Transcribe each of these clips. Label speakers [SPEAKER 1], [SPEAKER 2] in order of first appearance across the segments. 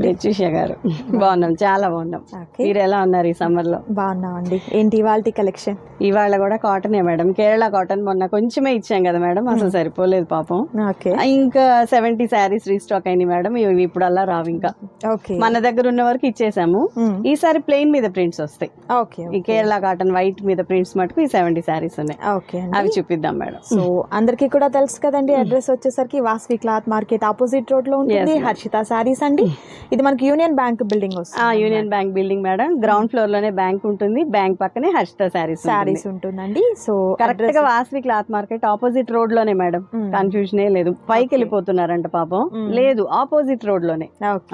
[SPEAKER 1] ప్రత్యూష గారు. బాగున్నాం. చాలా బాగున్నాం. మీరు ఎలా ఉన్నారు ఈ సమ్మర్లో
[SPEAKER 2] బాగున్నామండి. ఏంటి ఇవాల్టి కలెక్షన్?
[SPEAKER 1] ఇవాళ కూడా కాటనే మేడం. కేరళ కాటన్ మొన్న కొంచెమే ఇచ్చాం కదా మేడం. అసలు సరిపోలేదు పాపం.
[SPEAKER 2] ఓకే.
[SPEAKER 1] ఇంకా సెవెంటీ శారీస్ రీస్టాక్ అయింది మేడం. ఇవి ఇప్పుడు అలా రావు ఇంకా.
[SPEAKER 2] ఓకే.
[SPEAKER 1] మన దగ్గర ఉన్న వరకు ఇచ్చేసాము.
[SPEAKER 2] మ్మ్.
[SPEAKER 1] ఈసారి ప్లెయిన్ మీద ప్రింట్స్ వస్తాయి.
[SPEAKER 2] ఓకే
[SPEAKER 1] ఈ కేరళ కాటన్ వైట్ మీద ప్రింట్స్ మటుకు ఈ సెవెంటీ శారీస్ ఉన్నాయి.
[SPEAKER 2] ఓకే
[SPEAKER 1] అవి చూపిద్దాం మేడం.
[SPEAKER 2] సో అందరికీ కూడా తెలుసు కదండి అడ్రస్ వచ్చేసరికి వాస్వి క్లాత్ మార్కెట్ ఆపోజిట్ రోడ్లో ఉంటుంది.
[SPEAKER 1] Yes, ma'am.
[SPEAKER 2] సారీస్ అండి. ఇది మనకి యూనియన్ బ్యాంక్ బిల్డింగ్ వస్తుంది
[SPEAKER 1] Union Bank building madam ground ఫ్లోర్లోనే bank ఉంటుంది. బ్యాంక్ పక్కనే హర్షిత శారీస్
[SPEAKER 2] సారీస్ ఉంటుందండి. సో
[SPEAKER 1] కరెక్ట్గా వాస్వి క్లాత్ మార్కెట్ ఆపోజిట్ రోడ్లోనే మేడం. కన్ఫ్యూజన్ లేదు. పైకి వెళ్ళిపోతున్నారంట పాపం.
[SPEAKER 2] మ్మ్.
[SPEAKER 1] లేదు ఆపోజిట్
[SPEAKER 2] రోడ్లోనే.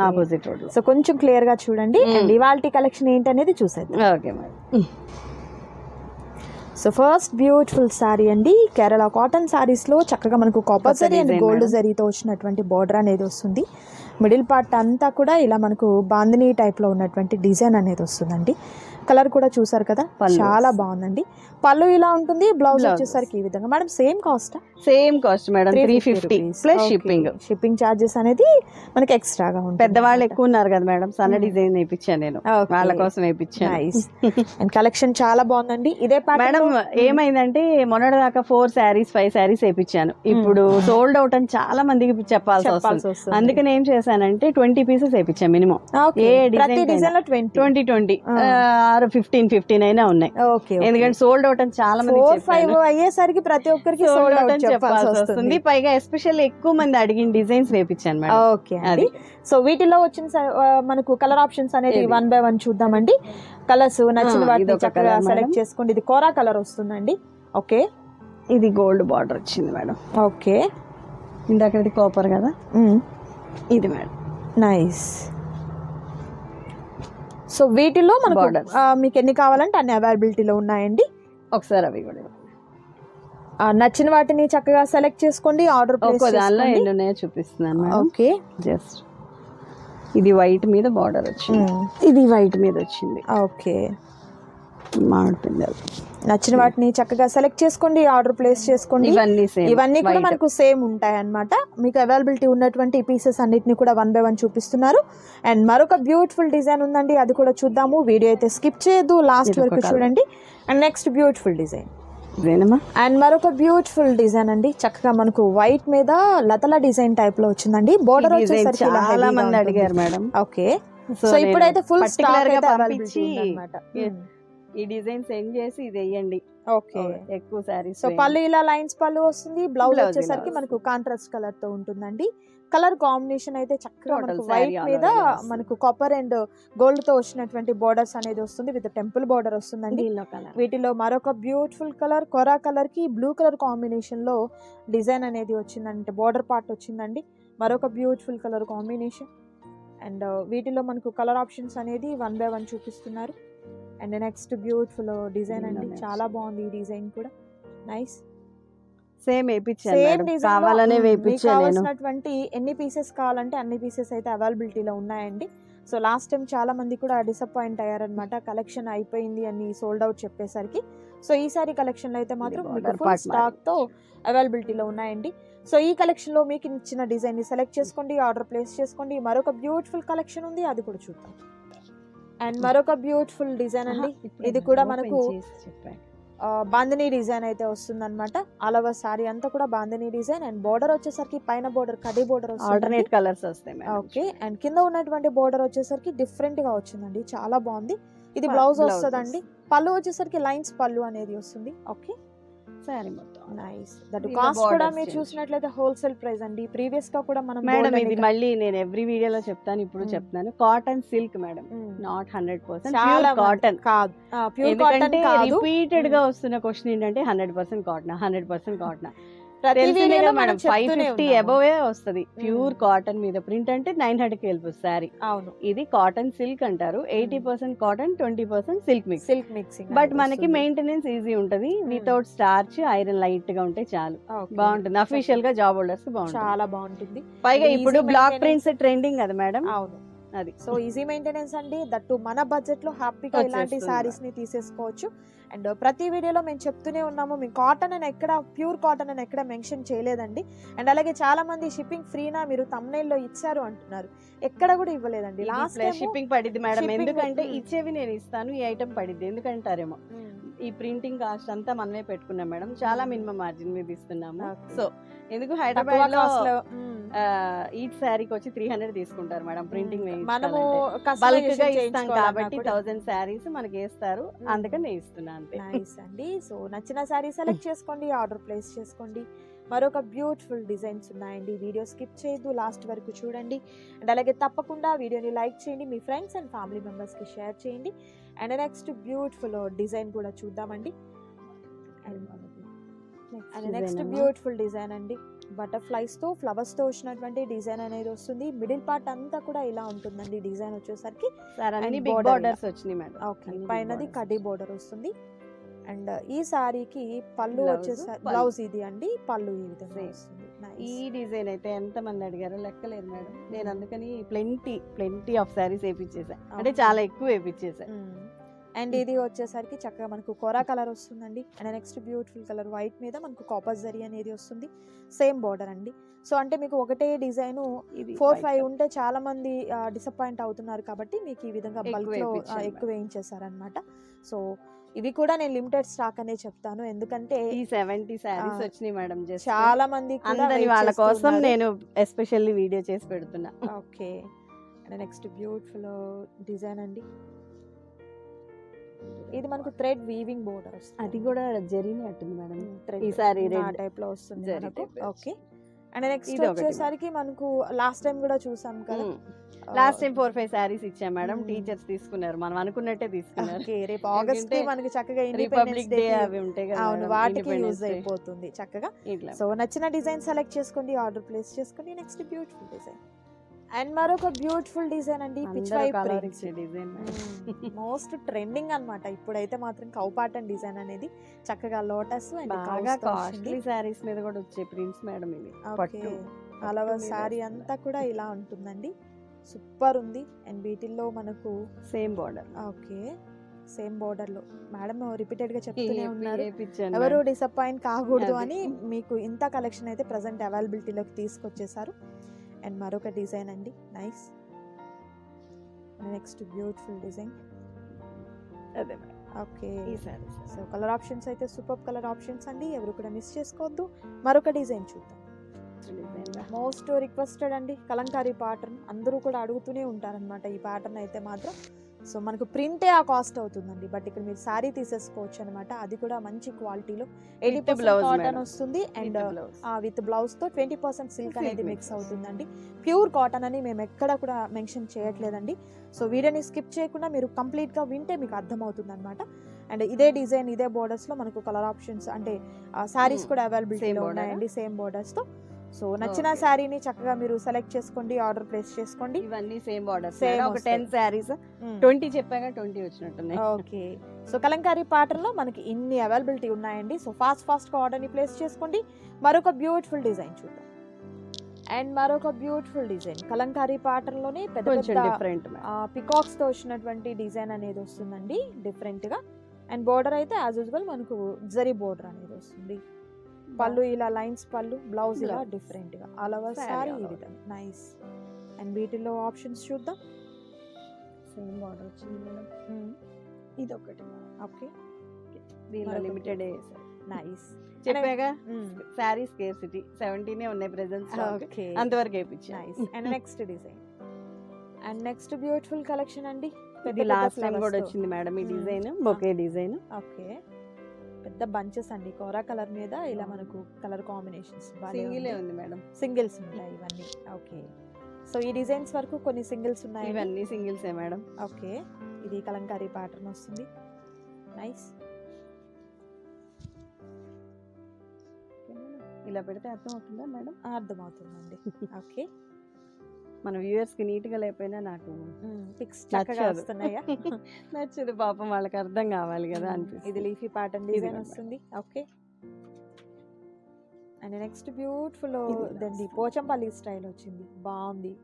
[SPEAKER 1] ఆపోజిట్ రోడ్
[SPEAKER 2] సో కొంచెం క్లియర్గా చూడండి. ఇవాల్టి కలెక్షన్ ఏంటనేది చూసేద్దాం.
[SPEAKER 1] Okay madam
[SPEAKER 2] so first beautiful sari అండి. కేరళ కాటన్ సారీస్లో చక్కగా మనకు కాపర్ జరీ అండ్ గోల్డ్. జరీతో వచ్చినటువంటి బార్డర్ అనేది వస్తుంది. మిడిల్ పార్ట్ అంతా కూడా ఇలా మనకు బాందిని టైప్లో ఉన్నటువంటి డిజైన్ అనేది వస్తుందండి. కలర్ కూడా చూసారు కదా. చాలా బాగుందండి. పళ్ళు ఇలా ఉంటుంది బ్లౌజ్. వచ్చేసరికి ఈ విధంగా. Madam same cost
[SPEAKER 1] same cost madam three fifty plus shipping
[SPEAKER 2] shipping charges అనేది మనకి ఎక్స్ట్రాగా ఉంటుంది
[SPEAKER 1] పెద్దవాళ్ళు ఎక్కువ ఉన్నారు కదా మేడం సన్న డిజైన్ వేయించాను నేను. వాళ్ళ కోసం వేయించాను.
[SPEAKER 2] అండ్ కలెక్షన్ చాలా బాగుందండి. ఇదే
[SPEAKER 1] మేడం
[SPEAKER 2] లో-
[SPEAKER 1] ఏమైందంటే మొన్నటి దాకా ఫోర్ శారీస్ ఫైవ్ శారీస్ వేయించాను ఇప్పుడు సోల్డ్ అవుట్ అని చాలా మందికి చెప్పాల్సి వస్తుంది. అందుకని ఏం చేశానంటే ట్వంటీ పీసెస్ వేయించాను మినిమం. ఏ
[SPEAKER 2] డిజైన్ ట్వంటీ
[SPEAKER 1] ట్వంటీ. ఆరు ఫిఫ్టీన్ ఫిఫ్టీన్ అయినా ఉన్నాయి. ఎందుకంటే సోల్డ్ అవుట్ చాలా మంది
[SPEAKER 2] ఫోర్ ఫైవ్ అయ్యేసరికి ప్రతి ఒక్కరికి సోల్డ్ అవుట్ చెప్పాల్సి వస్తుంది.
[SPEAKER 1] పైగా ఎస్పెషల్ ఎక్కువ మంది అడిగిన డిజైన్స్ వేపించాను మేడం.
[SPEAKER 2] ఓకే అండి. సో వీటిలో వచ్చిన మనకు కలర్ ఆప్షన్స్ అనేది? వన్ బై వన్ చూద్దామండి. కలర్స్ నచ్చిన వాటిని
[SPEAKER 1] ఇదొక
[SPEAKER 2] చక్కగా సెలెక్ట్. చేసుకోండి. ఇది కోరా కలర్ వస్తుందండి. ఓకే.
[SPEAKER 1] ఇది గోల్డ్ బార్డర్ వచ్చింది మేడం.
[SPEAKER 2] ఓకే.
[SPEAKER 1] ఇందాకది కాపర్ కదా? ఇది మేడం.
[SPEAKER 2] నైస్ సో వీటిలో మనకు మీకు ఎన్ని కావాలంటే అన్ని అవైలబిలిటీలో ఉన్నాయండి.
[SPEAKER 1] ఒకసారి అవి కూడా
[SPEAKER 2] నచ్చిన వాటిని చక్కగా సెలెక్ట్ చేసుకోండి ఆర్డర్
[SPEAKER 1] ఒక్కో దానిలో ఎన్ని ఉన్నాయో చూపిస్తున్నాను
[SPEAKER 2] ఓకే.
[SPEAKER 1] జస్ట్. ఇది వైట్ మీద బార్డర్ వచ్చింది. ఇది వైట్ మీద వచ్చింది.
[SPEAKER 2] ఓకే.
[SPEAKER 1] మామిడి పిందెలు
[SPEAKER 2] నచ్చిన వాటిని చక్కగా సెలెక్ట్ చేసుకోండి ఆర్డర్ ప్లేస్ చేసుకోండి.
[SPEAKER 1] ఇవన్నీ
[SPEAKER 2] ఇవన్నీ కూడా మనకు సేమ్ ఉంటాయి అన్నమాట మీకు అవైలబిలిటీ ఉన్నటువంటి పీసెస్ అన్నిటిని కూడా వన్ బై వన్ చూపిస్తున్నారు. అండ్ మరొక బ్యూటిఫుల్ డిజైన్ ఉందండి అది కూడా చూద్దాము. వీడియో అయితే స్కిప్ చేయొద్దు లాస్ట్ వరకు. చూడండి. And next beautiful design and మరొక బ్యూటిఫుల్ డిజైన్ అండి చక్కగా మనకు వైట్ మీద లతల డిజైన్ టైప్లో వచ్చిందండి. బోర్డర్ వచ్చేసరికి
[SPEAKER 1] చాలా మంది. అడిగారు మేడం.
[SPEAKER 2] ఓకే
[SPEAKER 1] సో
[SPEAKER 2] ఇప్పుడైతే ఫుల్ స్టాక్ అయితే
[SPEAKER 1] ఈ డిజైన్ సెండ్ చేసి ఇది వేయండి
[SPEAKER 2] ఓకే
[SPEAKER 1] ఎక్కువ శారీస్
[SPEAKER 2] సో పళ్ళు ఇలా లైన్స్ పళ్ళు వస్తుంది. బ్లౌజ్ వచ్చేసరికి మనకు కాంట్రాస్ట్ కలర్తో ఉంటుందండి. కలర్ కాంబినేషన్ అయితే చక్కగా మనకు వైట్ మీద. మనకు కాపర్ అండ్ గోల్డ్తో వచ్చినటువంటి బోర్డర్స్ అనేది వస్తుంది. విత్ టెంపుల్ బోర్డర్ వస్తుందండి. వీటిలో మరొక బ్యూటిఫుల్ కలర్ కొరా కలర్కి బ్లూ కలర్ కాంబినేషన్లో డిజైన్ అనేది వచ్చిందంటే బోర్డర్ పార్ట్ వచ్చిందండి. మరొక బ్యూటిఫుల్ కలర్ కాంబినేషన్ అండ్ వీటిలో మనకు కలర్ ఆప్షన్స్ అనేది వన్ బై వన్ చూపిస్తున్నారు. అండ్ నెక్స్ట్ బ్యూటిఫుల్ డిజైన్ అండి. చాలా బాగుంది ఈ డిజైన్ కూడా. నైస్
[SPEAKER 1] సేమ్ వేయించాను కావాలనే
[SPEAKER 2] కావాల్సినటువంటి ఎన్ని పీసెస్ కావాలంటే అన్ని పీసెస్ అయితే అవైలబిలిటీలో ఉన్నాయండి. సో లాస్ట్ టైం చాలా మంది కూడా డిసప్పాయింట్ అయ్యారనమాట కలెక్షన్ అయిపోయింది అని సోల్డ్ అవుట్ చెప్పేసరికి. సో ఈసారి కలెక్షన్ అయితే మాత్రం మీకు ఫుల్
[SPEAKER 1] part
[SPEAKER 2] స్టాక్తో అవైలబిలిటీలో ఉన్నాయండి. సో ఈ కలెక్షన్లో మీకు ఇచ్చిన డిజైన్ని సెలెక్ట్ చేసుకోండి ఆర్డర్ ప్లేస్ చేసుకోండి. మరొక బ్యూటిఫుల్ కలెక్షన్ ఉంది అది కూడా చూద్దాం. అండ్ మరొక బ్యూటిఫుల్ డిజైన్ అండి. ఇది కూడా మనకు బాందినీ డిజైన్ అయితే వస్తుంది అనమాట ఓవర్ సారీ అంతా కూడా బాందినీ డిజైన్ అండ్ బోర్డర్ వచ్చేసరికి పైన బోర్డర్ కడి బోర్డర్
[SPEAKER 1] ఆల్టర్నేట్ కలర్స్ వస్తాయి
[SPEAKER 2] ఓకే అండ్ కింద ఉన్నటువంటి బోర్డర్ వచ్చేసరికి డిఫరెంట్గా వచ్చిందండి. చాలా బాగుంది. ఇది బ్లౌజ్ వస్తుందండి. పళ్ళు వచ్చేసరికి లైన్స్ పళ్ళు అనేది వస్తుంది. ఓకే
[SPEAKER 1] సారీ మొత్తం.
[SPEAKER 2] నైస్ దట్ కాస్ట్ కూడా మీరు. చూసినట్లయితే హోల్సేల్ ప్రైస్ అండి. ప్రీవియస్గా కూడా మనం
[SPEAKER 1] మేడం ఇది మళ్ళీ నేను ఎవ్రీ వీడియోలో చెప్తాను ఇప్పుడు
[SPEAKER 2] మ్మ్.
[SPEAKER 1] చెప్తాను. Cotton silk madam. Not hundred percent cotton
[SPEAKER 2] కాదు. ప్యూర్ కాటన్
[SPEAKER 1] రిపీటెడ్గా వస్తున్న క్వశ్చన్ ఏంటంటే hundred percent cotton hundred percent cotton వస్తుంది. ప్యూర్ కాటన్ మీద. ప్రింట్ అంటే నైన్ హండ్రెడ్ వెళ్ళిపోతుంది శారీ
[SPEAKER 2] అవును.
[SPEAKER 1] ఇది కాటన్ సిల్క్ అంటారు. Eighty percent cotton twenty percent silk mix
[SPEAKER 2] silk mixing
[SPEAKER 1] but మనకి మెయింటెనెన్స్ ఈజీ ఉంటది. వితౌట్ స్టార్చ్ ఐరన్ లైట్గా ఉంటే చాలు. బాగుంటుంది. అఫీషియల్గా జాబ్ హోల్డర్స్ బాగుంటుంది.
[SPEAKER 2] చాలా బాగుంటుంది.
[SPEAKER 1] పైగా ఇప్పుడు బ్లాక్. ప్రింట్స్ ట్రెండింగ్ కదా మేడం?
[SPEAKER 2] అవును.
[SPEAKER 1] అది.
[SPEAKER 2] సో ఈజీ మెయింటెనెన్స్ అండి. దట్టు మన బడ్జెట్లో హ్యాపీగా ఇలాంటి. సారీస్ని తీసేసుకోవచ్చు. అండ్ ప్రతి వీడియోలో మేము చెప్తూనే ఉన్నాము మేము కాటన్ అని ఎక్కడ ప్యూర్ కాటన్ అని ఎక్కడ మెన్షన్ చేయలేదండి. అండ్ అలాగే చాలా మంది షిప్పింగ్ ఫ్రీనా మీరు లో ఇచ్చారు అంటున్నారు. ఎక్కడ కూడా ఇవ్వలేదండి. లాస్ట్
[SPEAKER 1] షిప్పింగ్ పడిద్ది మేడం. ఎందుకంటే. ఇచ్చేవి నేను ఇస్తాను ఈ ఐటమ్ పడిద్ది. ఎందుకంటారేమో. ఈ ప్రింటింగ్ కాస్ట్ అంతా మనమే పెట్టుకున్నాం మేడం. చాలా
[SPEAKER 2] మ్మ్.
[SPEAKER 1] మినిమం మార్జిన్ మీద ఇస్తున్నాము. సో ఎందుకు హైదరాబాద్లో
[SPEAKER 2] మ్మ్.
[SPEAKER 1] ఈచ్ శారీకి వచ్చి త్రీ హండ్రెడ్ తీసుకుంటారు మేడం ప్రింటింగ్
[SPEAKER 2] మనము బల్క్గా
[SPEAKER 1] ఇస్తాం కాబట్టి థౌసండ్ శారీస్ మనకి వేస్తారు. అందుకని నేను ఇస్తున్నా అంతే.
[SPEAKER 2] అండి. సో నచ్చిన సారీ సెలెక్ట్ చేసుకోండి ఆర్డర్ ప్లేస్ చేసుకోండి. మరొక బ్యూటిఫుల్ డిజైన్స్ ఉన్నాయండి. వీడియో స్కిప్ చేయొద్దు లాస్ట్ వరకు చూడండి. అండ్ అలాగే తప్పకుండా వీడియోని లైక్ చేయండి. మీ ఫ్రెండ్స్ అండ్ ఫ్యామిలీ మెంబర్స్కి షేర్ చేయండి. అండ్ నెక్స్ట్ బ్యూటిఫుల్ డిజైన్ కూడా చూద్దామండి. అండ్ నెక్స్ట్ బ్యూటిఫుల్ డిజైన్ అండి. బటర్ఫ్లైస్తో ఫ్లవర్స్తో వచ్చినటువంటి డిజైన్ అనేది వస్తుంది. మిడిల్ పార్ట్ అంతా కూడా ఇలా ఉంటుందండి డిజైన్ వచ్చేసరికి.
[SPEAKER 1] బార్డర్స్ వచ్చినాయి మేడం.
[SPEAKER 2] ఓకే పైనది కడ్డీ. బోర్డర్ వస్తుంది. అండ్ ఈ సారీకి పళ్ళు
[SPEAKER 1] Blouse,
[SPEAKER 2] వచ్చేసరి
[SPEAKER 1] పళ్ళు.
[SPEAKER 2] బ్లౌజ్ ఇది అండి. పళ్ళు ఈ విధంగా. వస్తుంది.
[SPEAKER 1] ఈ. డిజైన్ అయితే ఎంత మంది అడిగారో లెక్కలేదు మేడం. నేను అందుకని ప్లెంటీ ప్లెంటీ ఆఫ్ శారీస్ వేపించేసా అంటే. చాలా ఎక్కువ వేపించేసా
[SPEAKER 2] మ్మ్. అండ్ ఇది వచ్చేసరికి చక్కగా మనకు కోరా కలర్ వస్తుందండి. And next beautiful colour white మీద మనకు కాపర్ జరీ అనేది వస్తుంది. సేమ్ బార్డర్ అండి. సో అంటే మీకు ఒకటే డిజైన్ ఫోర్ ఫైవ్. ఉంటే చాలా మంది డిసప్పాయింట్ అవుతున్నారు కాబట్టి మీకు ఈ విధంగా
[SPEAKER 1] ఎక్కువ
[SPEAKER 2] బల్క్లో ఆ,
[SPEAKER 1] వేయించాను
[SPEAKER 2] ఎక్కువ వేయించేసారనమాట సో ఇవి కూడా నేను లిమిటెడ్ స్టాక్ అనే చెప్తాను. ఎందుకంటే
[SPEAKER 1] ఈ సెవెంటీ శారీస్ వచ్చినాయి మేడం
[SPEAKER 2] చాలా మంది
[SPEAKER 1] వాళ్ళ కోసం. నేను ఎస్పెషల్లీ వీడియో చేసి పెడుతున్నా.
[SPEAKER 2] ఓకే. నెక్స్ట్ బ్యూటిఫుల్ డిజైన్ అండి. ఇది మనకు థ్రెడ్ వీవింగ్ బోర్డర్
[SPEAKER 1] అది కూడా జరిగినట్టుంది అట్టుంది మేడం
[SPEAKER 2] థ్రెడ్
[SPEAKER 1] ఈసారి
[SPEAKER 2] టైప్లో వస్తుంది ఓకే అండ్ నెక్స్ట్ వచ్చేసరికి మనకు లాస్ట్ టైం కూడా చూసాం కదా.
[SPEAKER 1] Last time four five saris ఇచ్చాం మేడం. టీచర్స్ తీసుకున్నారు. మనం అనుకున్నట్టే తీసుకున్నారు.
[SPEAKER 2] రేపు ఆగస్ట్ మనకి చక్కగా ఇండిపెండెన్స్
[SPEAKER 1] డే అవి ఉంటాయి కదా
[SPEAKER 2] అవును వాటికి యూజ్. అయిపోతుంది చక్కగా. సో నచ్చిన డిజైన్ సెలెక్ట్ చేసుకోండి ఆర్డర్ ప్లేస్ చేసుకోండి నెక్స్ట్ బ్యూటిఫుల్ డిజైన్ అండ్ మరొక బ్యూటిఫుల్ డిజైన్ అండి పిచ్
[SPEAKER 1] డిజైన్
[SPEAKER 2] మోస్ట్ ట్రెండింగ్ అన్నమాట. ఇప్పుడైతే మాత్రం కౌపాటన్ డిజైన్ అనేది చక్కగా లోటస్ అండ్
[SPEAKER 1] బాగా కాస్ట్లీ శారీస్ మీద కూడా వచ్చే ప్రింట్స్ మేడం ఇది పట్టు
[SPEAKER 2] అలవ
[SPEAKER 1] వేస్తున్నారు.
[SPEAKER 2] అంతా కూడా ఇలా ఉంటుందండి. సూపర్ ఉంది. అండ్ వీటిల్లో మనకు
[SPEAKER 1] సేమ్ బార్డర్
[SPEAKER 2] ఓకే. సేమ్ బోర్డర్లో. మేడం రిపీటెడ్గా చెప్తూనే ఉన్నారు. ఎవరు. డిసప్పాయింట్ కాకూడదు. అని మీకు ఇంత కలెక్షన్ అయితే ప్రజెంట్ అవైలబిలిటీలోకి తీసుకొచ్చేసారు. అండ్ మరొక డిజైన్ అండి. నైస్. Next beautiful design.
[SPEAKER 1] అదే.
[SPEAKER 2] ఓకే. సో కలర్ ఆప్షన్స్ అయితే సూపర్ కలర్ ఆప్షన్స్ అండి. ఎవరు కూడా మిస్ చేసుకోవద్దు. మరొక డిజైన్ చూద్దాం. మోస్ట్ రిక్వెస్టెడ్ అండి కలంకారీ ప్యాటర్న్. అందరూ కూడా అడుగుతూనే ఉంటారనమాట ఈ ప్యాటర్న్ అయితే మాత్రం. సో మనకు ప్రింటే ఆ కాస్ట్ అవుతుందండి. బట్ ఇక్కడ మీరు శారీ తీసేసుకోవచ్చు అనమాట అది కూడా మంచి క్వాలిటీలో. Eighty
[SPEAKER 1] blouse,
[SPEAKER 2] cotton. వస్తుంది అండ్. విత్ బ్లౌజ్తో ట్వంటీ పర్సెంట్ సిల్క్ అనేది మిక్స్ అవుతుందండి. ప్యూర్ కాటన్ అని మేము ఎక్కడ కూడా మెన్షన్ చేయట్లేదండి. సో వీడియోని స్కిప్ చేయకుండా మీరు కంప్లీట్గా వింటే మీకు అర్థమవుతుంది అనమాట అండ్ ఇదే డిజైన్ ఇదే బోర్డర్స్లో మనకు కలర్ ఆప్షన్స్ అంటే సారీస్
[SPEAKER 1] Hmm.
[SPEAKER 2] కూడా అవైలబిలిటీలో? ఉన్నాయండి. సేమ్ బోర్డర్స్తో. సో నచ్చిన. శారీని చక్కగా మీరు సెలెక్ట్ చేసుకోండి ఆర్డర్ ప్లేస్ చేసుకోండి.
[SPEAKER 1] ఇవన్నీ సేమ్ బార్డర్స్
[SPEAKER 2] Same
[SPEAKER 1] ఒక. టెన్ శారీస్. ట్వంటీ చెప్పాక ట్వంటీ వచ్చినట్టున్నాయి.
[SPEAKER 2] ఓకే. సో కలంకారీ ప్యాటర్న్లో మనకి ఇన్ని అవైలబిలిటీ ఉన్నాయండి. సో ఫాస్ట్ ఫాస్ట్గా ఆర్డర్ని ప్లేస్ చేసుకోండి. మరొక బ్యూటిఫుల్ డిజైన్ చూద్దాం. అండ్ మరొక బ్యూటిఫుల్ డిజైన్ కలంకారీ ప్యాటర్న్లోనే పెద్ద
[SPEAKER 1] కొంచెం
[SPEAKER 2] పెద్ద
[SPEAKER 1] డిఫరెంట్
[SPEAKER 2] పికాక్స్తో వచ్చినటువంటి డిజైన్ అనేది వస్తుందండి. డిఫరెంట్గా. అండ్ బోర్డర్ అయితే యాజ్ యూజువల్ మనకు జరీ బోర్డర్ అనేది వస్తుంది. పళ్ళు ఇలా లైన్స్ పళ్ళు బ్లౌజ్ ఇలా
[SPEAKER 1] Blouse.
[SPEAKER 2] డిఫరెంట్గా ఆల్ ఓవర్
[SPEAKER 1] all
[SPEAKER 2] ఈ. విధంగా. నైస్ అండ్ వీటిలో ఆప్షన్స్ చూద్దాం.
[SPEAKER 1] సేమ్ బార్డర్ వచ్చింది మేడం. ఇది ఒకటి
[SPEAKER 2] ఓకే
[SPEAKER 1] దీనిలో. లిమిటెడ్
[SPEAKER 2] నైస్
[SPEAKER 1] చెప్పాగా? శారీ స్కేర్ సిటీ సెవెంటీనే ఉన్నాయి ప్రెసెంట్
[SPEAKER 2] ఓకే
[SPEAKER 1] అంతవరకు వేయించా
[SPEAKER 2] nice and next design and next beautiful collection అండి.
[SPEAKER 1] ఇది లాస్ట్ టైం కూడా వచ్చింది మేడం ఈ
[SPEAKER 2] Hmm.
[SPEAKER 1] Design bouquet design
[SPEAKER 2] okay పెద్ద బంచెస్ అండి. కోరా కలర్ మీద ఇలా మనకు కలర్ కాంబినేషన్స్
[SPEAKER 1] సింగిల్ ఉంది మేడం.
[SPEAKER 2] సింగిల్స్ ఉంటాయి ఇవన్నీ. ఓకే. సో ఈ డిజైన్స్ వరకు కొన్ని సింగిల్స్ ఉన్నాయి
[SPEAKER 1] ఇవన్నీ సింగిల్స్ మేడం.
[SPEAKER 2] ఓకే. ఇది కలంకారీ ప్యాటర్న్ వస్తుంది. నైస్.
[SPEAKER 1] ఇలా పెడితే అర్థం అవుతుందా మేడం
[SPEAKER 2] అర్థమవుతుందండి. ఓకే.
[SPEAKER 1] మన వ్యూవర్స్కి నీట్గా లేకపోయినా నాకు నచ్చదు.
[SPEAKER 2] వస్తున్నాయా?
[SPEAKER 1] నచ్చదు పాపం వాళ్ళకి అర్థం కావాలి కదా. అనిపిస్తుంది.
[SPEAKER 2] ఇది లీఫీ ప్యాటర్న్ డిజైన్. వస్తుంది. ఓకే. అండ్ నెక్స్ట్ బ్యూటిఫుల్
[SPEAKER 1] ఇది
[SPEAKER 2] దండి పోచంపల్లి స్టైల్ వచ్చింది. బాగుంది.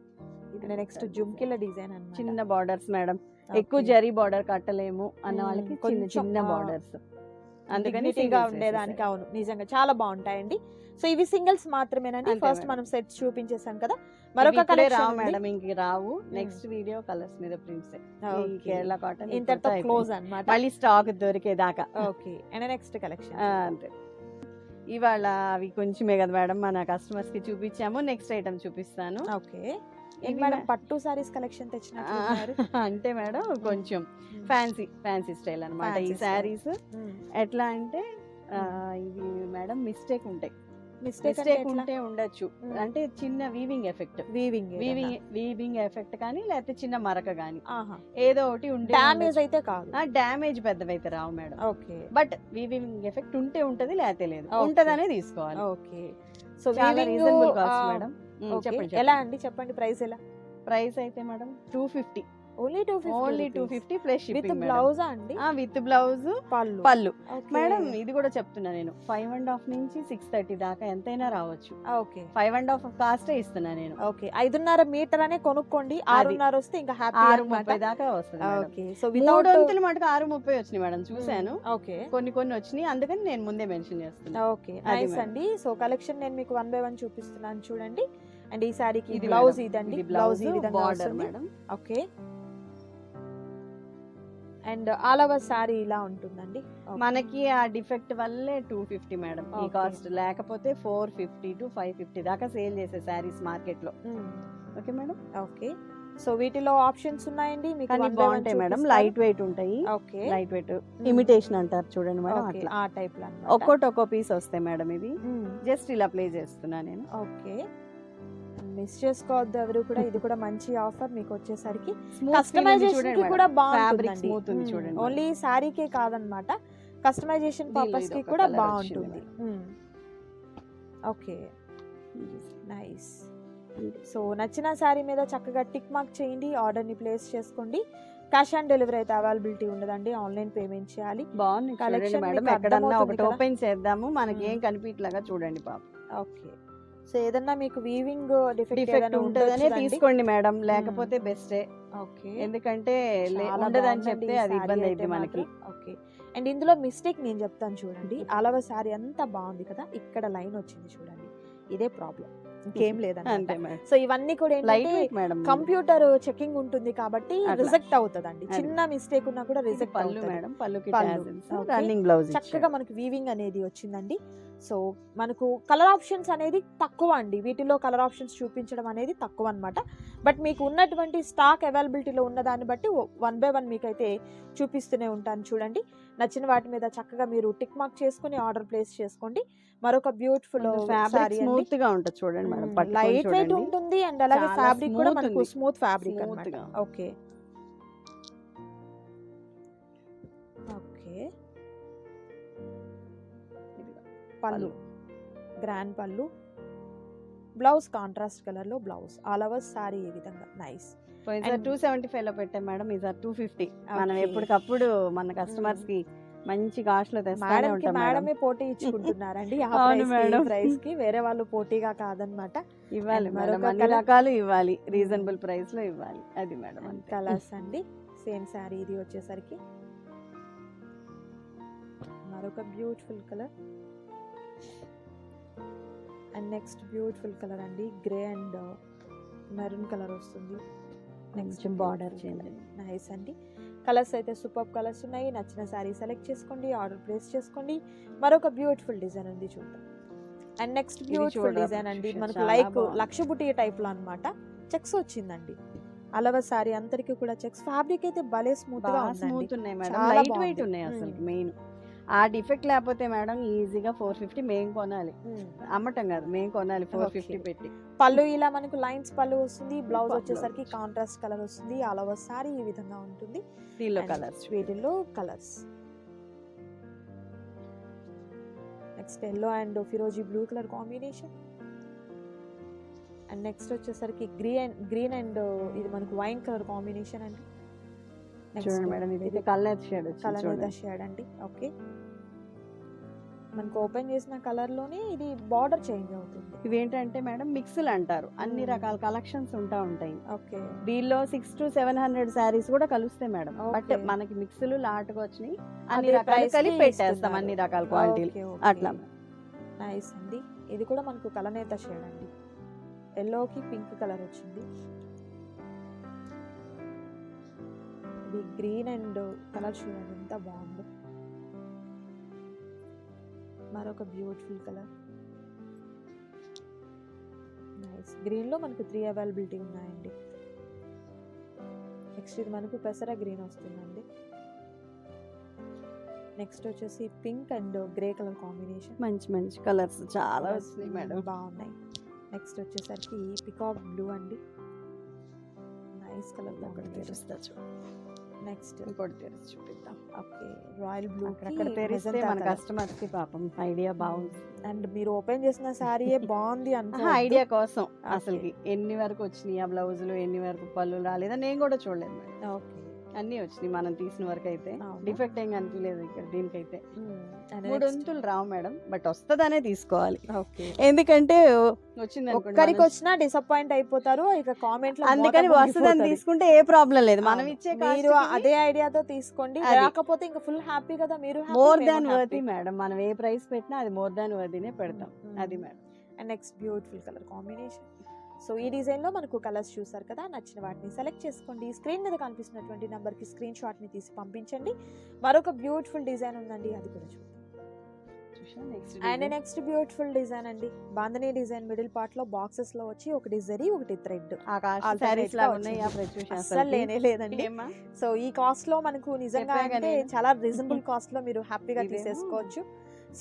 [SPEAKER 2] అండ్ నెక్స్ట్ జుమ్కిల డిజైన్ అన్నమాట.
[SPEAKER 1] చిన్న బార్డర్స్ మేడం. ఎక్కువ జరీ బార్డర్ కట్టలేము అన్న. వాళ్ళకి చిన్న
[SPEAKER 2] కొంచెం,
[SPEAKER 1] చిన్న బార్డర్స్.
[SPEAKER 2] డిగ్నిటీగా ఉండేదానికి. అవును. నిజంగా చాలా బాగుంటాయండి. సో ఇవి సింగిల్స్ మాత్రమేనండి. ఫస్ట్. మనం సెట్స్ చూపించేసాం కదా. మరొక
[SPEAKER 1] ఇప్పుడే రావు మేడం ఇంక రావు. నెక్స్ట్ వీడియో కలర్స్ మీద ప్రింట్స్ కేరళ కాటన్
[SPEAKER 2] ఇంతటితో క్లోజ్ అన్నమాట.
[SPEAKER 1] మళ్ళీ స్టాక్ దొరికేదాకా.
[SPEAKER 2] ఓకే. అండ్ నెక్స్ట్ కలెక్షన్
[SPEAKER 1] అంతే. ఇవాళ అవి కొంచెమే కదా మేడం మన కస్టమర్స్కి చూపించాము. నెక్స్ట్ ఐటమ్ చూపిస్తాను.
[SPEAKER 2] ఓకే. మేడం పట్టు సారీస్ కలెక్షన్
[SPEAKER 1] ఆ,
[SPEAKER 2] తెచ్చినట్టు
[SPEAKER 1] అంటే మేడం కొంచెం ఫ్యాన్సీ ఫ్యాన్సీ స్టైల్ అన్నమాట ఈ. శారీస్ ఎట్లా అంటే ఇవి మేడం మిస్టేక్ ఉంటాయి.
[SPEAKER 2] మిస్టేక్
[SPEAKER 1] ఉంటే ఉండొచ్చు. అంటే చిన్న weaving effect
[SPEAKER 2] weaving
[SPEAKER 1] weaving weaving effect కానీ లేకపోతే చిన్న మరక కానీ. ఏదో ఒకటి ఉంటే
[SPEAKER 2] డ్యామేజ్ అయితే కాదు.
[SPEAKER 1] డ్యామేజ్ పెద్దవైతే రావు madam.
[SPEAKER 2] Okay.
[SPEAKER 1] But weaving effect ఉంటే ఉంటది లేకపోతే లేదు. ఉంటదనే తీసుకోవాలి.
[SPEAKER 2] Okay. So
[SPEAKER 1] reasonable cost madam. చెప్పండి
[SPEAKER 2] ఎలా అండి? చెప్పండి ప్రైస్ ఎలా?
[SPEAKER 1] ప్రైస్ అయితే madam two fifty.
[SPEAKER 2] Only two
[SPEAKER 1] only two fifty plus
[SPEAKER 2] with బ్లౌజా అండి?
[SPEAKER 1] విత్ బ్లౌజ్
[SPEAKER 2] పళ్ళు.
[SPEAKER 1] పళ్ళు. మేడం ఇది కూడా చెప్తున్నా నేను. ఫైవ్ అండ్ హాఫ్ నుంచి సిక్స్ థర్టీ దాకా ఎంతైనా రావచ్చు.
[SPEAKER 2] ఓకే.
[SPEAKER 1] ఫైవ్ అండ్ హాఫ్ కాస్టే ఇస్తున్నా నేను.
[SPEAKER 2] ఓకే. ఐదున్నర మీటర్ అనే కొనుక్కోండి. ఆరున్నర వస్తే ఇంకా హ్యాపీ
[SPEAKER 1] ఆరు ముప్పై దాకా వస్తుంది.
[SPEAKER 2] ఓకే. సో
[SPEAKER 1] మూడు వంతులు మటుకు ఆరు ముప్పై వచ్చినాయి మేడం చూశాను.
[SPEAKER 2] ఓకే.
[SPEAKER 1] కొన్ని కొన్ని వచ్చినాయి అందుకని నేను ముందే మెన్షన్ చేస్తున్నా.
[SPEAKER 2] ఓకే. నైస్. అండి. సో కలెక్షన్ నేను మీకు వన్ బై వన్ చూపిస్తున్నాను చూడండి. అండ్ ఈ సారీకి
[SPEAKER 1] ఇది
[SPEAKER 2] బ్లౌజ్. ఇదండి.
[SPEAKER 1] ఇది
[SPEAKER 2] బ్లౌజ్
[SPEAKER 1] బ్లౌజ్
[SPEAKER 2] ఈ విధంగా
[SPEAKER 1] బార్డర్
[SPEAKER 2] వస్తుంది.
[SPEAKER 1] Madam.
[SPEAKER 2] Okay. And all over sari ఇలా ఉంటుందండి.
[SPEAKER 1] మనకి ఆ డిఫెక్ట్ వల్లే టూ ఫిఫ్టీ మేడం. ఈ. కాస్ట్ లేకపోతే four fifty to five fifty దాకా సేల్ చేసే శారీస్
[SPEAKER 2] మార్కెట్లో.
[SPEAKER 1] Okay madam?
[SPEAKER 2] ఓకే. సో వీటిలో ఆప్షన్స్ ఉన్నాయండి? మీకు one
[SPEAKER 1] బాగుంటాయి మేడం. లైట్ వెయిట్ ఉంటాయి.
[SPEAKER 2] ఓకే.
[SPEAKER 1] లైట్ వెయిట్ ఇమిటేషన్ అంటారు చూడండి మేడం అట్లా.
[SPEAKER 2] ఆ టైప్లో
[SPEAKER 1] ఒక్కోటి ఒక్కో పీస్ వస్తాయి మేడం ఇది జస్ట్ ఇలా ప్లే చేస్తున్నా నేను.
[SPEAKER 2] ఓకే. మిస్ చేసుకోవద్దు ఎవరు కూడా. ఇది కూడా మంచి ఆఫర్ మీకు వచ్చేసరికి. కస్టమైజేషన్ కూడా.
[SPEAKER 1] Fabric
[SPEAKER 2] బాగుంటుంది
[SPEAKER 1] చూడండి
[SPEAKER 2] ఓన్లీ సారీకే కాదనమాట. కస్టమైజేషన్
[SPEAKER 1] పర్పస్కి
[SPEAKER 2] కూడా బాగుంటుంది. ఓకే నైస్ సో నచ్చిన శారీ మీద చక్కగా టిక్ మార్క్ చేయండి. ఆర్డర్ని ప్లేస్ చేసుకోండి. క్యాష్ ఆన్ డెలివరీ అయితే అవైలబిలిటీ ఉండదండి. ఆన్లైన్ పేమెంట్ చేయాలి.
[SPEAKER 1] బాగుంది.
[SPEAKER 2] Collection
[SPEAKER 1] madam. ఎక్కడన్నా ఒకటి? ఓపెన్ చేద్దాము. మనకి. ఏం కనిపించలాగా చూడండి పాప.
[SPEAKER 2] ఓకే సో ఏదన్నా మీకు వీవింగ్ డిఫెక్ట్
[SPEAKER 1] ఉంటుందనే తీసుకోండి మేడం లేకపోతే బెస్టే
[SPEAKER 2] ఓకే.
[SPEAKER 1] ఎందుకంటే ఉండదని చెప్తే
[SPEAKER 2] ఈ
[SPEAKER 1] అది ఇబ్బంది
[SPEAKER 2] అయితే
[SPEAKER 1] మనకి.
[SPEAKER 2] ఓకే. అండ్ ఇందులో మిస్టేక్ నేను చెప్తాను చూడండి. అలవ సారీ అంతా బాగుంది కదా ఇక్కడ లైన్ వచ్చింది చూడండి. ఇదే ప్రాబ్లం ఇంకేం లేదండి సో ఇవన్నీ కూడా ఏంటంటే కంప్యూటర్ చెకింగ్ ఉంటుంది కాబట్టి. రిజెక్ట్ అవుతుందండి. చిన్న మిస్టేక్ ఉన్నా కూడా రిజెక్ట్
[SPEAKER 1] పళ్ళు మేడం
[SPEAKER 2] పళ్ళు.
[SPEAKER 1] రన్నింగ్ బ్లౌజ్
[SPEAKER 2] చక్కగా మనకు వీవింగ్ అనేది వచ్చిందండి. సో మనకు కలర్ ఆప్షన్స్ అనేది తక్కువ అండి. వీటిలో కలర్ ఆప్షన్స్ చూపించడం అనేది తక్కువ అనమాట బట్ మీకు ఉన్నటువంటి స్టాక్ అవైలబిలిటీలో ఉన్న దాన్ని బట్టి వన్ బై వన్ మీకైతే చూపిస్తూనే ఉంటాను చూడండి. నచ్చిన వాటి మీద చక్కగా మీరు టిక్ మార్క్ చేసుకుని ఆర్డర్ ప్లేస్ చేసుకోండి. మరొక బ్యూటిఫుల్
[SPEAKER 1] ఫ్యాబ్రిక్ స్మూత్గా ఉంటుంది చూడండి మేడం
[SPEAKER 2] లైట్ వెయిట్ ఉంటుంది అండ్ అలాగే ఫ్యాబ్రిక్ కూడా మనకు. Smooth
[SPEAKER 1] ఫ్యాబ్రిక్గా.
[SPEAKER 2] Okay. Okay. Pallu. Grand pallu. Blouse contrast కలర్లో బ్లౌజ్. ఆల్ ఓవర్ సారీ ఈ విధంగా. నైస్.
[SPEAKER 1] టూ సెవెంటీ ఫైవ్లో పెట్టాం మేడం. ఈసారి టూ ఫిఫ్టీ మనం. ఎప్పటికప్పుడు మన కస్టమర్స్కి మంచి కాస్ట్లో తెస్తానే ఉంటాం మేడం.
[SPEAKER 2] మేడమే పోటీ ఇచ్చుకుంటున్నారండి. ఆ
[SPEAKER 1] అవును మేడం.
[SPEAKER 2] ప్రైస్కి వేరే వాళ్ళు పోటీగా కాదనమాట.
[SPEAKER 1] ఇవ్వాలి మేడం.
[SPEAKER 2] మరొక
[SPEAKER 1] అన్ని రకాలు ఇవ్వాలి. రీజనబుల్ ప్రైస్లో ఇవ్వాలి. అది మేడం
[SPEAKER 2] కలర్స్ అండి. సేమ్ శారీ ఇది వచ్చేసరికి. మరొక beautiful colour. And next beautiful colour అండి గ్రే అండ్ మెరూన్ కలర్ వస్తుంది.
[SPEAKER 1] కొంచెం border change.
[SPEAKER 2] నైస్ అండి. కలర్స్ అయితే సూపర్ కలర్స్ ఉన్నాయి. నచ్చిన శారీ సెలెక్ట్ చేసుకోండి ఆర్డర్ ప్లేస్ చేసుకోండి. మరొక బ్యూటిఫుల్ డిజైన్ ఉంది చూద్దాం. అండ్ నెక్స్ట్ బ్యూటిఫుల్ డిజైన్ అండి. మనకు లైక్. లక్ష బుట్టి టైప్లో అన్నమాట. చెక్స్ వచ్చిందండి. అలవ సారీ అందరికి కూడా చెక్స్ ఫ్యాబ్రిక్ అయితే భలే స్మూత్గా
[SPEAKER 1] స్మూత్ ఉన్నాయి మేడం. లైట్. వెయిట్ ఉన్నాయి అసలు. మెయిన్ ఆ డిఫెక్ట్ లేకపోతే మేడం ఈజీగా ఫోర్ ఫిఫ్టీ మేము కొనాలి.
[SPEAKER 2] మ్మ్.
[SPEAKER 1] అమ్మటం కాదు మేము కొనాలి ఫోర్. ఫిఫ్టీ పెట్టి.
[SPEAKER 2] పళ్ళు ఇలా మనకు లైన్స్ పళ్ళు వస్తుంది బ్లౌజ్ వచ్చేసరికి
[SPEAKER 1] వచ్చి.
[SPEAKER 2] కాంట్రాస్ట్ కలర్ వస్తుంది ఆల్ ఓవర్ సారీ ఈ విధంగా ఉంటుంది.
[SPEAKER 1] దీనిలో కలర్స్
[SPEAKER 2] వీటిల్లో colours next yellow and ఫిరోజీ blue colour combination and next వచ్చేసరికి గ్రీన్ గ్రీన్ అండ్ ఇది మనకు వైన్ కలర్ కాంబినేషన్ అండి.
[SPEAKER 1] చూడండి మేడం ఇది కలర్ షేడ్
[SPEAKER 2] కలర్ షేడ్ అండి. ఓకే మనకు ఓపెన్ చేసిన కలర్లోనే ఇది బార్డర్ చేంజ్ అవుతుంది.
[SPEAKER 1] ఇవేంటంటే మేడం మిక్స్లు అంటారు. అన్ని
[SPEAKER 2] మ్మ్.
[SPEAKER 1] రకాల కలెక్షన్స్ ఉంటా ఉంటాయి.
[SPEAKER 2] ఓకే
[SPEAKER 1] దీనిలో six to seven hundred saris కూడా కలుస్తాయి మేడం. బట్. మనకి మిక్స్లు లాట్గా వచ్చినాయి. అన్ని రకాలు కలిపి పెట్టేస్తాం. అన్ని రకాల క్వాలిటీలు. అట్లా.
[SPEAKER 2] నైస్ అండి. ఇది కూడా మనకు కలనేత షేడ్ అండి. ఎల్లోకి పింక్ కలర్ వచ్చింది. ఇది గ్రీన్ అండ్ కలర్ చూడండి ఎంత బాగుందో. మరొక బ్యూటిఫుల్ కలర్ నైస్ గ్రీన్లో మనకు త్రీ అవైలబిలిటీ ఉన్నాయండి. నెక్స్ట్ ఇది మనకు పెసర గ్రీన్ వస్తుందండి. నెక్స్ట్ వచ్చేసి pink and grey colour combination
[SPEAKER 1] మంచి మంచి కలర్స్ చాలా వచ్చినాయి మేడం.
[SPEAKER 2] బాగున్నాయి. నెక్స్ట్ వచ్చేసరికి పికాక్ బ్లూ అండి. నైస్ కలర్
[SPEAKER 1] ఒకటి తెరుస్తా చూడు.
[SPEAKER 2] నెక్స్ట్
[SPEAKER 1] ఇంకోటి తెరిచి చూపిద్దాం.
[SPEAKER 2] ఓకే రాయల్ బ్లూ
[SPEAKER 1] అక్కడ తెరిస్తే మన కస్టమర్స్కి పాపం ఐడియా బాగుంది.
[SPEAKER 2] అండ్ మీరు ఓపెన్ చేసిన శారీయే బాగుంది అనుకో
[SPEAKER 1] ఐడియా కోసం అసలుకి. ఎన్ని వరకు వచ్చినాయి ఆ బ్లౌజులు ఎన్ని వరకు పళ్ళు రాలేదా? నేను కూడా చూడలేదు
[SPEAKER 2] ఓకే.
[SPEAKER 1] అన్ని వచ్చినాయి మనం తీసిన వరకు అయితే? డిఫెక్ట్ ఏం కనిపించలేదు ఇక్కడ దీనికైతే.
[SPEAKER 2] అండ్
[SPEAKER 1] మూడు వంతులు రావు మేడం బట్ వస్తుందనే తీసుకోవాలి.
[SPEAKER 2] ఓకే.
[SPEAKER 1] ఎందుకంటే వచ్చింది
[SPEAKER 2] ఒక్కరికి వచ్చినా డిసప్పాయింట్ అయిపోతారు ఇక కామెంట్
[SPEAKER 1] అందుకని వస్తుందని తీసుకుంటే ఏ ప్రాబ్లం లేదు. మనం ఇచ్చే
[SPEAKER 2] మీరు అదే ఐడియాతో తీసుకోండి. రాకపోతే ఇంకా ఫుల్ హ్యాపీ కదా మీరు
[SPEAKER 1] మోర్ దాన్ వర్తి మేడం మనం ఏ ప్రైస్ పెట్టినా అది మోర్ దాన్ వర్తినే పెడతాం. అది madam
[SPEAKER 2] and next beautiful colour combination so ఈ డిజైన్లో మనకు కలర్స్ చూసారు కదా నచ్చిన వాటిని సెలెక్ట్ చేసుకోండి. స్క్రీన్ మీద కనిపిస్తున్నటువంటి నెంబర్కి స్క్రీన్ షాట్ని తీసి పంపించండి. మరొక బ్యూటిఫుల్ డిజైన్ ఉందండి అది కూడా
[SPEAKER 1] next
[SPEAKER 2] and next beautiful design అండి. బాంధనీ డిజైన్ మిడిల్ పార్ట్లో బాక్సెస్లో వచ్చి ఒకటి జరీ ఒకటి థ్రెడ్ అస్సలు లేనే లేదండి? సో ఈ కాస్ట్లో మనకు నిజంగా. చాలా రీజనబుల్ కాస్ట్లో మీరు హ్యాపీగా తీసేసుకోవచ్చు.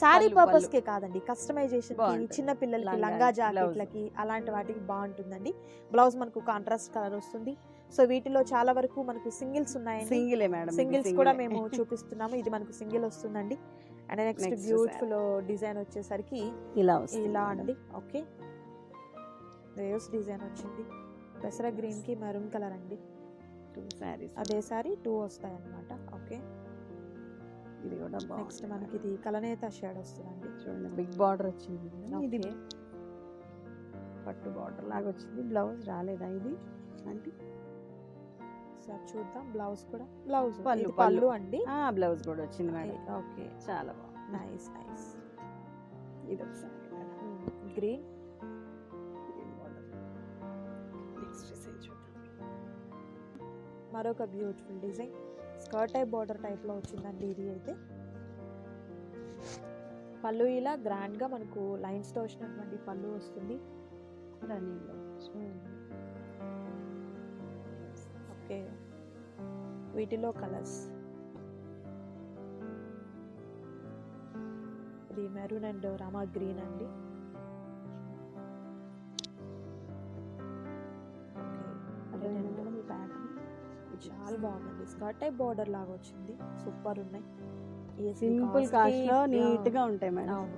[SPEAKER 1] పళ్ళు,
[SPEAKER 2] పర్పస్. కే కాదండి. కస్టమైజేషన్. చిన్న పిల్లలకి
[SPEAKER 1] లంగా.
[SPEAKER 2] జాకెట్లకి అలాంటి వాటికి బాగుంటుందండి. బ్లౌజ్ మనకు కాంట్రాస్ట్ కలర్ వస్తుంది. సో వీటిలో చాలా వరకు మనకు సింగిల్స్ ఉన్నాయండి.
[SPEAKER 1] సింగిలే
[SPEAKER 2] సింగిల్స్ కూడా. మేము చూపిస్తున్నాము. ఇది మనకు సింగిల్ వస్తుందండి. అండ్ నెక్స్ట్ బ్యూటిఫుల్ డిజైన్ వచ్చేసరికి
[SPEAKER 1] ఇలా
[SPEAKER 2] ఇలా. అండి. ఓకే. వేవ్స్ డిజైన్ వచ్చింది. పెసర గ్రీన్కి మెరూన్ కలర్ అండి.
[SPEAKER 1] టూ శారీస్
[SPEAKER 2] అదే సారి టూ వస్తాయి అన్నమాట ఓకే.
[SPEAKER 1] ఇది కూడా
[SPEAKER 2] నెక్స్ట్ మనకి ఇది కలనేత షేడ్ వస్తుందండి.
[SPEAKER 1] చూడండి బిగ్ బార్డర్ వచ్చింది. ఇది. పట్టు బార్డర్ లాగా వచ్చింది. బ్లౌజ్ రాలేదా ఇది? అంటే
[SPEAKER 2] సార్ చూద్దాం. బ్లౌజ్ కూడా బ్లౌజ్
[SPEAKER 1] పళ్ళు, పళ్ళు.
[SPEAKER 2] అండి.
[SPEAKER 1] బ్లౌజ్ కూడా వచ్చింది మేడం.
[SPEAKER 2] ఓకే.
[SPEAKER 1] చాలా బాగుంది.
[SPEAKER 2] Nice nice.
[SPEAKER 1] ఇది ఒక సారీ మేడం
[SPEAKER 2] గ్రీన్. మరొక beautiful design. Skirt type border టైప్లో వచ్చిందండి ఇది అయితే. పళ్ళు ఇలా గ్రాండ్గా మనకు లైన్స్తో వచ్చినటువంటి పళ్ళు వస్తుంది. ఓకే. వీటిలో కలర్స్. ఇది మెరూన్ అండ్ రామా గ్రీన్ అండి. చాలా బాగుందండి. స్కర్ట్ టైప్ బార్డర్ లాగా వచ్చింది. సూపర్ ఉన్నాయి.
[SPEAKER 1] సింపుల్ కాస్ట్లో నీట్గా ఉంటాయి మేడం.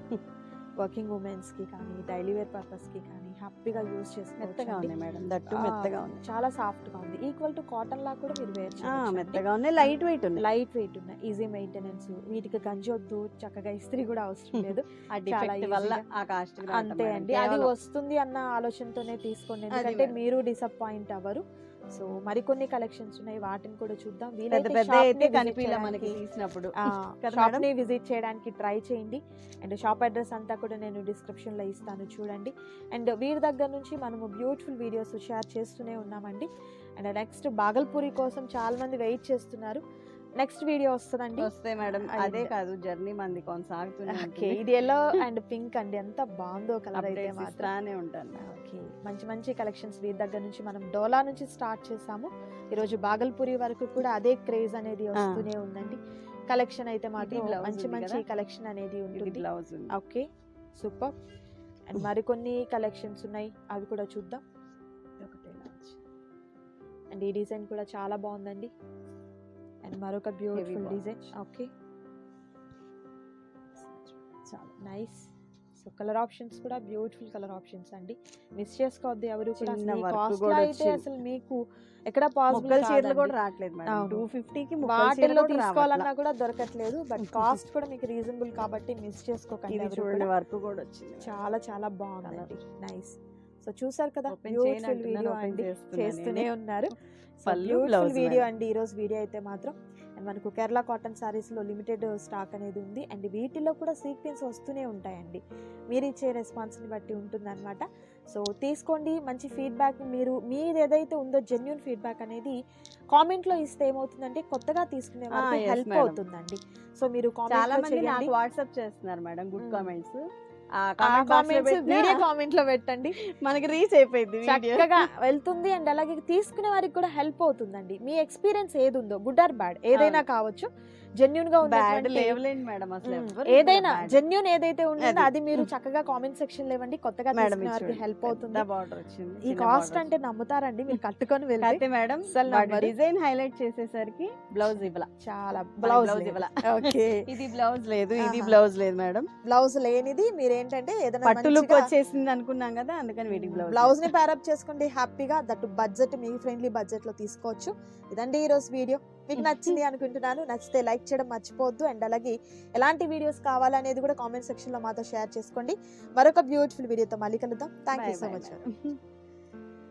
[SPEAKER 2] వర్కింగ్ ఉమెన్స్కి కానీ డైలీ వేర్ పర్పస్కి కానీ హ్యాపీగా యూజ్
[SPEAKER 1] మెత్తగా
[SPEAKER 2] చేసుకోవచ్చు
[SPEAKER 1] ఉన్నాయి మేడం. దట్టు మెత్తగా ఉన్నాయి.
[SPEAKER 2] చాలా సాఫ్ట్గా ఉంది. ఈక్వల్ టు కాటన్ లా కూడా మీరు వేర్
[SPEAKER 1] మెత్తగా ఉన్నాయి. లైట్ వెయిట్ ఉన్నాయి.
[SPEAKER 2] లైట్ వెయిట్ ఉన్నాయి. ఈజీ మెయింటెనెన్స్ వీటికి గంజి వద్దు చక్కగా ఇస్త్రీ కూడా అవసరం లేదు.
[SPEAKER 1] వల్ల
[SPEAKER 2] easy
[SPEAKER 1] ఆ కాస్ట్
[SPEAKER 2] అంతే అండి. అది వస్తుంది అన్న ఆలోచనతోనే తీసుకోండి. ఎందుకంటే. మీరు డిసప్పాయింట్ అవ్వరు. సో మరికొన్ని కలెక్షన్స్ ఉన్నాయి. వాటిని కూడా చూద్దాం. వీలైతే షాప్? ని విజిట్ చేయడానికి ట్రై చేయండి. అండ్ షాప్ అడ్రస్ అంతా కూడా నేను డిస్క్రిప్షన్లో ఇస్తాను చూడండి. అండ్ వీరి దగ్గర నుంచి మనము బ్యూటిఫుల్ వీడియోస్ షేర్ చేస్తూనే ఉన్నామండి. అండ్ నెక్స్ట్ బాగల్పూరి కోసం చాలా మంది వెయిట్ చేస్తున్నారు. నెక్స్ట్ వీడియో వస్తుందండి.
[SPEAKER 1] వస్తే మేడం అదే కాదు జర్నీ మంది ఉంటుంది.
[SPEAKER 2] ఇది ఎల్లో అండ్ పింక్ అండి ఎంత బాగుందో కలర్ అయితే
[SPEAKER 1] Updates
[SPEAKER 2] మాత్రం.
[SPEAKER 1] ఇస్తానే ఉంటాను.
[SPEAKER 2] ఓకే మంచి మంచి కలెక్షన్స్ వీరి దగ్గర నుంచి మనం డోలా నుంచి స్టార్ట్ చేసాము. ఈరోజు బాగల్పూరి వరకు కూడా అదే క్రేజ్ అనేది వస్తూనే ఉందండి. కలెక్షన్ అయితే మాత్రం మంచి మంచి? కలెక్షన్ అనేది ఉంటుంది.
[SPEAKER 1] Blouse
[SPEAKER 2] okay super. అండ్ మరికొన్ని కలెక్షన్స్ ఉన్నాయి అవి కూడా చూద్దాం.
[SPEAKER 1] ఒకటే.
[SPEAKER 2] అండ్ ఈ డిజైన్ కూడా చాలా బాగుందండి. అండ్ మరొక బ్యూటిఫుల్. డిజైన్. ఓకే.
[SPEAKER 1] చాలా
[SPEAKER 2] నైస్. సో కలర్ ఆప్షన్స్ కూడా బ్యూటిఫుల్ కలర్ ఆప్షన్స్ అండి. మిస్ చేసుకోవద్దు ఎవరు కూడా అసలు అయితే. అసలు మీకు ఎక్కడ పాసిబుల్
[SPEAKER 1] చీరలు కూడా రావట్లేదు. టూ ఫిఫ్టీకి
[SPEAKER 2] వాటిల్లో తీసుకోవాలన్నా కూడా దొరకట్లేదు. బట్ కాస్ట్ కూడా మీకు రీజనబుల్ కాబట్టి మిస్ చేసుకోకండి.
[SPEAKER 1] వర్క్ కూడా వచ్చింది
[SPEAKER 2] చాలా చాలా బాగుందండి. నైస్. సో చూసారు కదా బ్యూటిఫుల్ వీడియో అండి. చేస్తూనే ఉన్నారు. Beautiful video. అండి. ఈ రోజు వీడియో అయితే మాత్రం అండ్ మనకు కేరళ కాటన్ సారీస్లో లిమిటెడ్ స్టాక్ అనేది ఉంది. అండ్ వీటిలో కూడా సీక్వెన్స్ వస్తూనే ఉంటాయండి. మీరు ఇచ్చే రెస్పాన్స్ని బట్టి ఉంటుందన్నమాట. సో తీసుకోండి. మంచి ఫీడ్బ్యాక్ మీరు మీది ఏదైతే ఉందో జెన్యున్ ఫీడ్బ్యాక్ అనేది కామెంట్లో ఇస్తే ఏమవుతుందంటే కొత్తగా తీసుకునే వాళ్ళకి హెల్ప్. అవుతుందండి. సో మీరు
[SPEAKER 1] చాలా మంది నాకు వాట్సాప్ చేస్తున్నారు మేడం గుడ్. కామెంట్స్
[SPEAKER 2] వీడియో కామెంట్లో పెట్టండి.
[SPEAKER 1] మనకి రీచ్ అయిపోయింది
[SPEAKER 2] చక్కగా వెళ్తుంది అండ్ అలాగే తీసుకునే వారికి కూడా హెల్ప్ అవుతుందండి. మీ ఎక్స్పీరియన్స్ ఏది ఉందో గుడ్ ఆర్ బ్యాడ్ ఏదైనా కావచ్చు.
[SPEAKER 1] జెన్యున్గా
[SPEAKER 2] ఉన్నటువంటి
[SPEAKER 1] లేవలేండి మేడం అసలు
[SPEAKER 2] ఏదైనా. జెన్యున్ ఏదైతే ఉంటుందో
[SPEAKER 1] అది.
[SPEAKER 2] మీరు చక్కగా కామెంట్ సెక్షన్లో ఇవ్వండి. కొత్తగా హెల్ప్ అవుతుంది. ఈ కాస్ట్ అంటే నమ్ముతారండి. మీరు కట్టుకొని వెళ్తే
[SPEAKER 1] మేడం. డిజైన్ హైలైట్ చేసేసరికి బ్లౌజ్ ఇవ్వాల.
[SPEAKER 2] చాలా
[SPEAKER 1] బ్లౌజ్ ఇవ్వాల.
[SPEAKER 2] ఓకే
[SPEAKER 1] ఇది బ్లౌజ్ లేదు ఇది. బ్లౌజ్ లేదు మేడం
[SPEAKER 2] బ్లౌజ్ లేనిది మీరు ఏంటంటే ఏదైనా
[SPEAKER 1] పట్టు లుక్ వచ్చేసింది అనుకున్నాం కదా అందుకని వీటికి బ్లౌజ్
[SPEAKER 2] బ్లౌజ్ని ప్యారప్ చేసుకోండి హ్యాపీగా దట్ బడ్జెట్ మీ ఫ్రెండ్లీ బడ్జెట్లో తీసుకోవచ్చు. ఇదండి ఈ రోజు వీడియో మీకు నచ్చింది అనుకుంటున్నాను. నచ్చితే లైక్ చేయడం మర్చిపోవద్దు. అండ్ అలాగే ఎలాంటి వీడియోస్ కావాలనేది కూడా కామెంట్ సెక్షన్లో మాతో షేర్ చేసుకోండి. మరొక బ్యూటిఫుల్ వీడియోతో మళ్ళీ కలుద్దాం. Thank you so
[SPEAKER 1] much